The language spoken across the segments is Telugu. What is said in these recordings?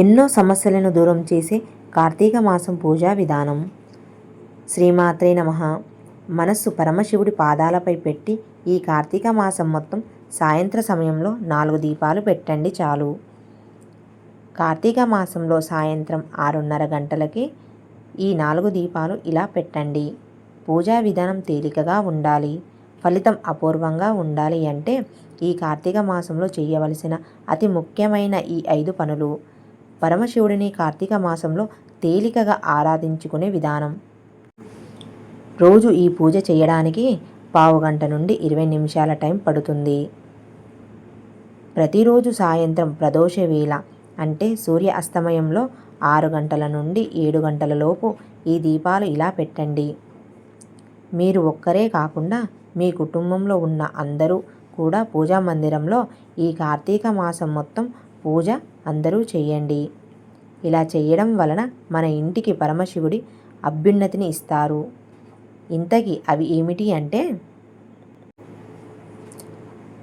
ఎన్నో సమస్యలను దూరం చేసే కార్తీక మాసం పూజా విధానం. శ్రీమాత్రే నమ. మనస్సు పరమశివుడి పాదాలపై పెట్టి ఈ కార్తీక మాసం మొత్తం సాయంత్ర సమయంలో నాలుగు దీపాలు పెట్టండి చాలు. కార్తీక మాసంలో సాయంత్రం ఆరున్నర గంటలకి ఈ నాలుగు దీపాలు ఇలా పెట్టండి. పూజా విధానం తేలికగా ఉండాలి. ఫలితం అపూర్వంగా ఉండాలి అంటే ఈ కార్తీక మాసంలో చేయవలసిన అతి ముఖ్యమైన ఈ ఐదు పనులు. పరమశివుడిని కార్తీక మాసంలో తేలికగా ఆరాధించుకునే విధానం. రోజు ఈ పూజ చేయడానికి పావు గంట నుండి ఇరవై నిమిషాల టైం పడుతుంది. ప్రతిరోజు సాయంత్రం ప్రదోష వేళ అంటే సూర్య అస్తమయంలో ఆరు గంటల నుండి ఏడు గంటల లోపు ఈ దీపాలు ఇలా పెట్టండి. మీరు ఒక్కరే కాకుండా మీ కుటుంబంలో ఉన్న అందరూ కూడా పూజా మందిరంలో ఈ కార్తీక మాసం మొత్తం పూజ అందరూ చేయండి ఇలా చేయడం వలన మన ఇంటికి పరమశివుడి అభ్యున్నతిని ఇస్తారు. ఇంతకీ అవి ఏమిటి అంటే?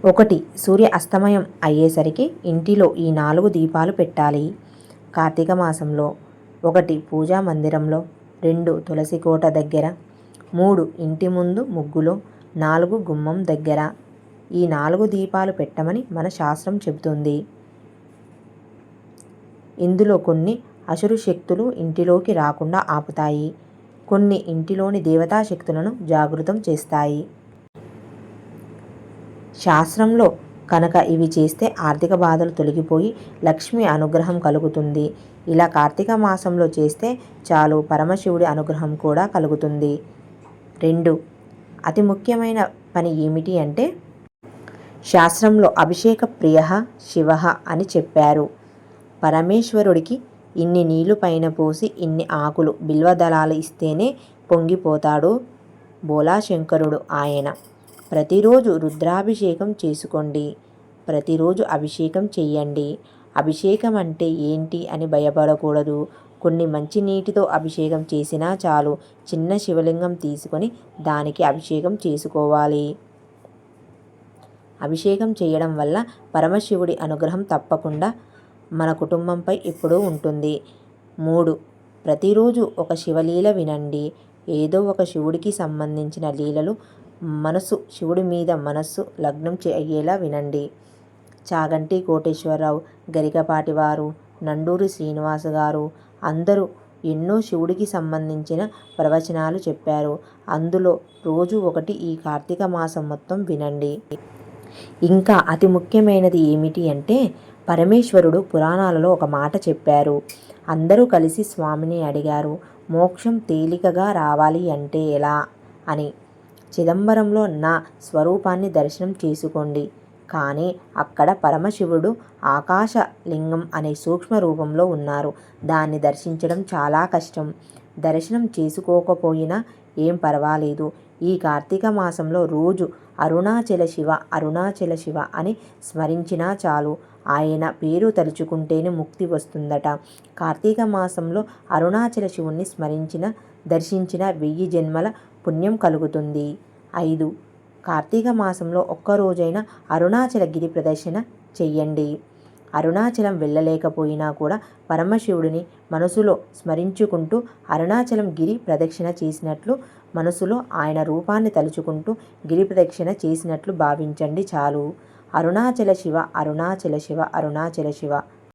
ఒకటి సూర్య అస్తమయం అయ్యేసరికి ఇంటిలో ఈ నాలుగు దీపాలు పెట్టాలి. కార్తీక మాసంలో ఒకటి పూజా మందిరంలో రెండు తులసి కోట దగ్గర మూడు ఇంటి ముందు ముగ్గులో నాలుగు గుమ్మం దగ్గర ఈ నాలుగు దీపాలు పెట్టమని మన శాస్త్రం చెబుతుంది. ఇందులో కొన్ని అసురు శక్తులు ఇంటిలోకి రాకుండా ఆపుతాయి. కొన్ని ఇంటిలోని దేవతా శక్తులను జాగృతం చేస్తాయి. శాస్త్రంలో కనుక ఇవి చేస్తే ఆర్థిక బాధలు తొలగిపోయి లక్ష్మి అనుగ్రహం కలుగుతుంది. ఇలా కార్తీక మాసంలో చేస్తే చాలు పరమశివుడి అనుగ్రహం కూడా కలుగుతుంది. రెండు. అతి ముఖ్యమైన పని ఏమిటి అంటే శాస్త్రంలో అభిషేక ప్రియ శివ అని చెప్పారు. పరమేశ్వరుడికి ఇన్ని నీళ్ళు పైన పోసి ఇన్ని ఆకులు బిల్వదళాలు ఇస్తేనే పొంగిపోతాడు బోలాశంకరుడు ఆయన. ప్రతిరోజు రుద్రాభిషేకం చేసుకోండి. ప్రతిరోజు అభిషేకం చెయ్యండి అభిషేకం అంటే ఏంటి అని భయపడకూడదు. కొన్ని మంచి నీటితో అభిషేకం చేసినా చాలు. చిన్న శివలింగం తీసుకొని దానికి అభిషేకం చేసుకోవాలి. అభిషేకం చేయడం వల్ల పరమశివుడి అనుగ్రహం తప్పకుండా మన కుటుంబంపై ఎప్పుడూ ఉంటుంది. మూడు. ప్రతిరోజు ఒక శివలీల వినండి. ఏదో ఒక శివుడికి సంబంధించిన లీలలు మనసు శివుడి మీద మనస్సు లగ్నం అయ్యేలా వినండి. చాగంటి కోటేశ్వరరావు గరికపాటి వారు నండూరి శ్రీనివాస్ గారు అందరూ ఎన్నో శివుడికి సంబంధించిన ప్రవచనాలు చెప్పారు. అందులో రోజు ఒకటి ఈ కార్తీక మాసం మొత్తం వినండి. ఇంకా అతి ముఖ్యమైనది ఏమిటి అంటే పరమేశ్వరుడు పురాణాలలో ఒక మాట చెప్పారు. అందరూ కలిసి స్వామిని అడిగారు మోక్షం తేలికగా రావాలి అంటే ఎలా అని. చిదంబరంలో నా స్వరూపాన్ని దర్శనం చేసుకోండి కానీ అక్కడ పరమశివుడు ఆకాశ లింగం అనే సూక్ష్మ రూపంలో ఉన్నారు. దాన్ని దర్శించడం చాలా కష్టం. దర్శనం చేసుకోకపోయినా ఏం పర్వాలేదు. ఈ కార్తీక మాసంలో రోజు అరుణాచల శివ అరుణాచల శివ అని స్మరించినా చాలు. ఆయన పేరు తలుచుకుంటేనే ముక్తి వస్తుందట. కార్తీక మాసంలో అరుణాచల శివుణ్ణి స్మరించిన దర్శించిన వెయ్యి జన్మల పుణ్యం కలుగుతుంది. ఐదు. కార్తీక మాసంలో ఒక్కరోజైన అరుణాచల గిరి ప్రదర్శన చెయ్యండి. అరుణాచలం వెళ్ళలేకపోయినా కూడా పరమశివుడిని మనసులో స్మరించుకుంటూ అరుణాచలం గిరి ప్రదక్షిణ చేసినట్లు మనసులో ఆయన రూపాన్ని తలుచుకుంటూ గిరి ప్రదక్షిణ చేసినట్లు భావించండి చాలు. అరుణాచల శివ అరుణాచల శివ అరుణాచల శివ.